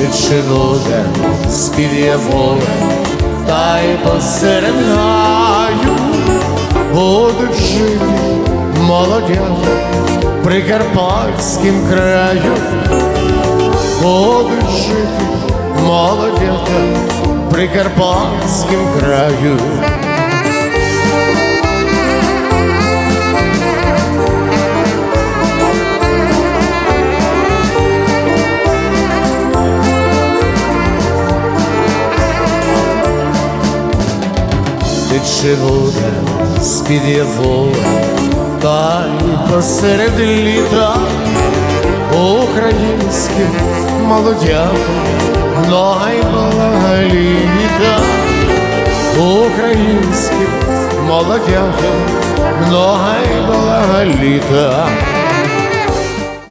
Тече вода, спів'є поле, та й посеред будуть жити молодята при Карпатськім краю, будуть жити молодята при Карпатськім краю. Тече вода з-під Євора, та й посеред літа українське молодята, найблаголіта, українське молодята, найблаголіта.